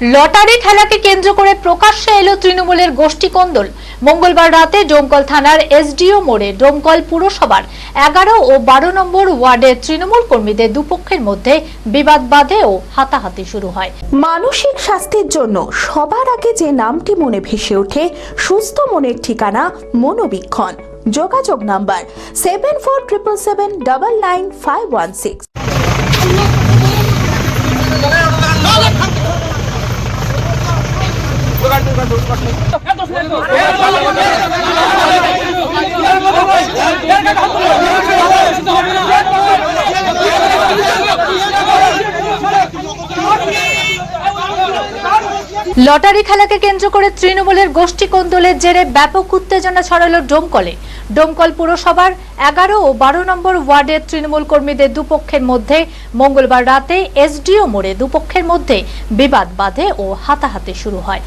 Lottery খেলাকে কেন্দ্র করে প্রকাশ্যে এলো তৃণমূলের গোষ্ঠী কন্দল। মঙ্গলবার রাতে ডোমকল থানার এসডিও মোড়ে ডোমকল পুরসভার এগারো ও বারো নম্বর ওয়ার্ডের তৃণমূল কর্মীদের দুপক্ষের মধ্যে বিবাদ বাধে ও হাতাহাতি শুরু হয়। মানসিক স্বাস্থ্যের জন্য সবার আগে যে নামটি মনে ভেসে ওঠে, সুস্থ মনের ঠিকানা মনোবীক্ষণ। যোগাযোগ number seven four triple seven double nine five one six হবে না লটারি খেলাকে কেন্দ্র করে তৃণমূলের গোষ্ঠী কোন্দলের জেরে ব্যাপক উত্তেজনা ছড়ালো ডোমকলে। ডোমকল পুরসভার এগারো ও বারো নম্বর ওয়ার্ডের তৃণমূল কর্মীদের দুপক্ষের মধ্যে মঙ্গলবার রাতে এসডিও মোড়ে দুপক্ষের মধ্যে বিবাদ বাধে ও হাতাহাতি শুরু হয়।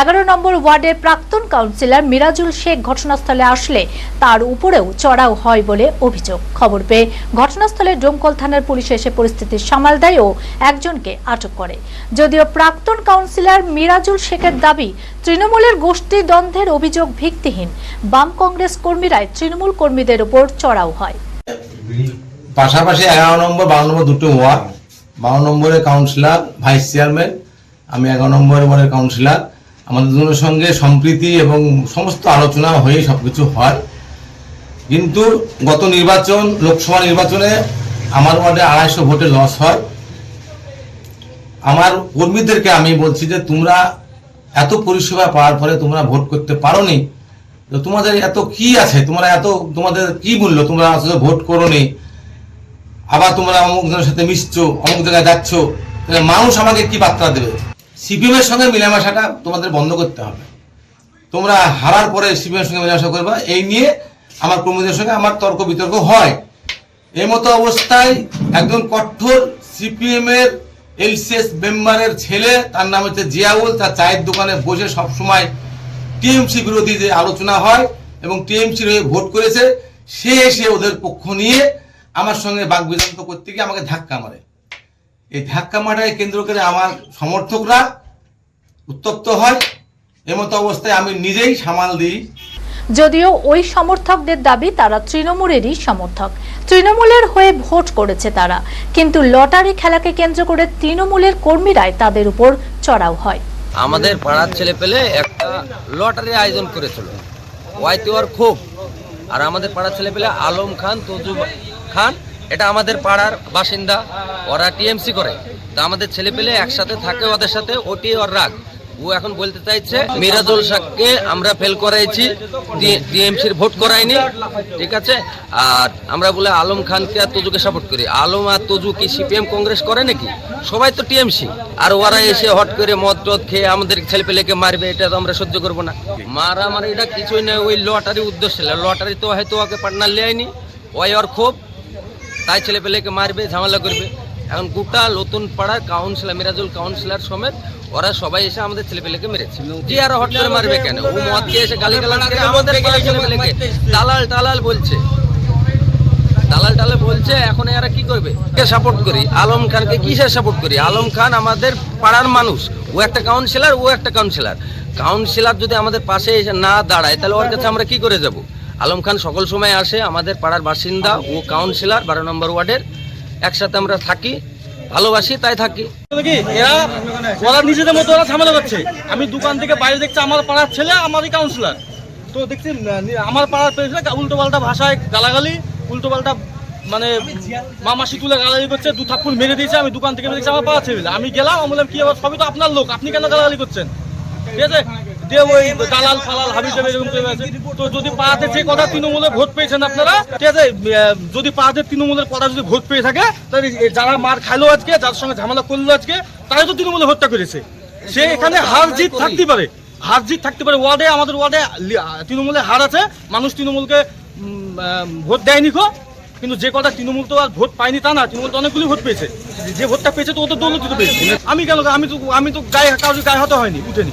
এগারো নম্বর ওয়ার্ডের প্রাক্তন কাউন্সিলর মিরাজুল শেখ ঘটনাস্থলে আসলে তার উপরেও চড়াও হয় বলে অভিযোগ। খবর পেয়ে ঘটনাস্থলে ডোমকল থানার পুলিশ এসে পরিস্থিতি সামাল দেয় ও একজনকে আটক করে। যদিও প্রাক্তন কাউন্সিলর মিরাজুল শেখের দাবি তৃণমূলের গোষ্ঠী দ্বন্দ্বের অভিযোগ ভিত্তিহীন। বাম কংগ্রেস কর্মীরাই তৃণমূল কর্মীদের উপর চড়াও হয়। পাশাপাশি এগারো নম্বর বারো নম্বর দুটো ওয়ার্ড বারো নম্বরের কাউন্সিলর ভাইস চেয়ারম্যান আমি এগারো নম্বরের ওয়ার্ডের কাউন্সিলর। আমাদের দুজনের সঙ্গে সম্প্রীতি এবং সমস্ত আলোচনা হয়ে সবকিছু হয়। কিন্তু গত নির্বাচন, লোকসভা নির্বাচনে আমার ওয়ার্ডে আড়াইশো ভোটে লস হয়। আমার কর্মীদেরকে আমি বলছি যে, তোমরা এত পরিষেবা পাওয়ার পরে তোমরা ভোট করতে পারোনি। তো তোমাদের এত কি আছে? তোমরা এত, তোমাদের কি মূল্য? তোমরা আসলে ভোট করো নি আবার তোমরা অমুক জনের সাথে মিশছো, অমুক জায়গায় যাচ্ছ। মানুষ আমাকে কি বার্তা দেবে? সিপিএম এর সঙ্গে মিলামেশাটা তোমাদের বন্ধ করতে হবে। তোমরা হারার পরে সিপিএম এর সঙ্গে মেলামেশা করবা, এই নিয়ে আমার কর্মীদের সঙ্গে আমার তর্ক বিতর্ক হয়। এই মতো অবস্থায় একজন কঠোর সিপিএম এর এলসিএস মেম্বারের ছেলে, তার নাম হচ্ছে জিয়াউল, তার চায়ের দোকানে বসে সবসময় টিএমসি বিরোধী যে আলোচনা হয় এবং টিএমসির হয়ে ভোট করেছে, সে এসে ওদের পক্ষ নিয়ে আমার সঙ্গে বাক বাগবিদান্ত করতে গিয়ে আমাকে ধাক্কা মারে। এই ধাক্কা মারায় কেন্দ্র করে আমার সমর্থকরা উত্তপ্ত হয়। এমতো অবস্থায় আমি নিজেই সামাল দিই। যদিও ওই সমর্থকদের দাবি তারা তৃণমূলেরই সমর্থক। তৃণমূলের হয়ে ভোট করেছে তারা। কিন্তু লটারি খেলাকে কেন্দ্র করে তৃণমূলের কর্মীরাই তাদের উপর চড়াও হয়। আমাদের পাড়ার ছেলে পেলে একটা লটারি আয়োজন করেছিল। ওয়াইতে ওর খুব। আর আমাদের পাড়ার ছেলে পেলে আলম খান তজু খান এটা আমাদের পাড়ার বাসিন্দা, ওরা টিএমসি করে। তা আমাদের ছেলে পেলে একসাথে থাকে ওদের সাথে, ওটি ওর রাগ। ও এখন বলতে চাইছে, মিরাজুল শাককে আমরা ফেল করাইছি টিএমসির ভোট করাইনি, ঠিক আছে? আর আমরা বলে আলম খানকে আর তজুকে সাপোর্ট করি। আলম আর তজু কি সিপিএম কংগ্রেস করে নাকি? সবাই তো টিএমসি আর ওরা এসে হট করে মদ টদ খেয়ে আমাদের ছেলেপেলেকে মারবে, এটা তো আমরা সহ্য করব না। মারা মারা এটা কিছুই নয়, ওই লটারি উদ্দেশ্য। লটারি তো হয়তো ওকে পার্টনার লেয়নি ওই ওর খুব তাই ছেলে ছেলেপেলেকে মারবে ঝামেলা করবে। এখন গোটা নতুন পাড়ার কাউন্সিলার মিরাজুল কাউন্সিলর সমেত ওরা সবাই এসে আমাদের ছেলেপেলেকে মেরেছে। জি আর হট করে মারবে কেন? ও মদ খেয়ে এসে গালি গালাজ করে আমাদের ছেলেপেলেকে দালাল টালাল বলছে। দালাল টালাল বলছে এখন এরা কি করবে? কে সাপোর্ট করি? আলম খানকে কিসের সাপোর্ট করি? আলম খান আমাদের পাড়ার মানুষ। ও একটা কাউন্সিলর ও একটা কাউন্সিলর কাউন্সিলর যদি আমাদের পাশে এসে না দাঁড়ায় তাহলে ওর কাছে আমরা কি করে যাব? আলম খান সকল সময় আসে, আমাদের পাড়ার বাসিন্দা ও কাউন্সিলর বারো নম্বর ওয়ার্ডের। একসাথে আমরা থাকি, ভালোবাসি, তাই থাকি। এরা ওরা নিজেদের মতো ওরা ঝামেলা করছে। আমি দোকান থেকে বাইরে দেখছি আমার পাড়ার ছেলে, আমারই কাউন্সিলর তো দেখছি আমার পাড়ার পেছনে উল্টো পাল্টা ভাষায় গালাগালি, উল্টো পাল্টা মানে মামাসি তুলে গালাগালি করছে, দু থাপ্পুর মেরে দিয়েছে, আমি দোকান থেকে দেখছি আমার পাড়ার ছেলে আমি গেলাম, আমি বললাম, কি সবই তো আপনার লোক, আপনি কেন গালাগালি করছেন? ঠিক আছে? দিয়ে ওই দালাল ফালাল হাবি এরকম করে আছে। তো যদি পাড়াতে যে কথা তৃণমূলে ভোট পেয়েছেন আপনারা, ঠিক আছে? যদি পাড়াতে তৃণমূলের কথা যদি ভোট পেয়ে থাকে, তাহলে যারা মার খাইলো আজকে, যার সঙ্গে ঝামেলা করল আজকে, তারাই তো তৃণমূলে ভোটটা করেছে। সে এখানে হার জিত থাকতে পারে। হার জিত থাকতে পারে। ওয়ার্ডে, আমাদের ওয়ার্ডে তৃণমূলে হার আছে। মানুষ তৃণমূলকে ভোট দেয়নি খো কিন্তু যে কথা তৃণমূল তো আর ভোট পায়নি তা না, তৃণমূল তো অনেকগুলি ভোট পেয়েছে। যে ভোটটা পেয়েছে, তো ওদের দৌলত পেয়েছে। আমি কেন, আমি তো আমি তো গায়ে, কারোর গায়ে হাতে হয়নি, উঠেনি।